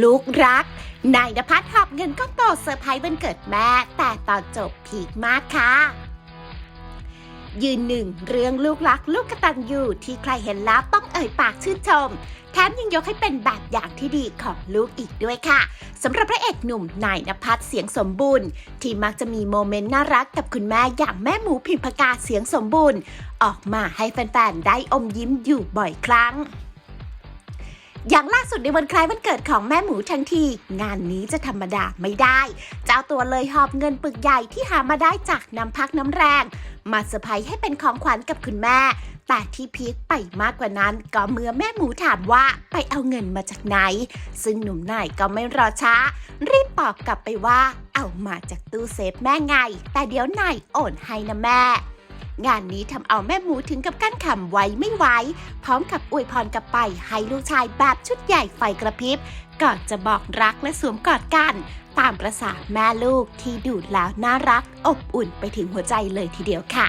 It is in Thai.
ลูกรัก นายนภัสหอบเงินก้อนโตเซอร์ไพรส์วันเกิดแม่ แต่ตอนจบพีคมากค่ะ ยืนหนึ่งเรื่องลูกรักลูกกระตันยูที่ใครเห็นแล้วต้องเอ่ยปากชื่นชม แถมยังยกให้เป็นแบบอย่างที่ดีของลูกอีกด้วยค่ะสำหรับพระเอกหนุ่มนายนภัสเสียงสมบูรณ์ ที่มักจะมีโมเมนต์น่ารักกับคุณแม่อย่างแม่หมูพิมพกาเสียงสมบูรณ์ ออกมาให้แฟนๆได้อมยิ้มอยู่บ่อยครั้ง อย่างล่าสุดในวันคล้ายวันเกิดของแม่หมูทั้งที งานนี้จะธรรมดาไม่ได้ เจ้าตัวเลยหอบเงินปึกใหญ่ที่หามาได้จากน้ำพักน้ำแรง มาเซอร์ไพรส์ให้เป็นของขวัญกับคุณแม่ แต่ที่พีคไปมากกว่านั้นก็เมื่อแม่หมูถามว่าไปเอาเงินมาจากไหน ซึ่งหนุ่มนายก็ไม่รอช้า รีบตอบกลับไปว่า เอามาจากตู้เซฟแม่ไง แต่เดี๋ยวนายโอนให้นะแม่ งานนี้ทำเอาแม่หมูถึงกับกั้นขำไว้ไม่ไหวพร้อมกับอวยพรกลับไปให้ลูกชายแบบชุดใหญ่ไฟกระพริบก่อนจะบอกรักและสวมกอดกัน ตามประสาแม่ลูกที่ดูแล้วน่ารัก อบอุ่นไปถึงหัวใจเลยทีเดียวค่ะ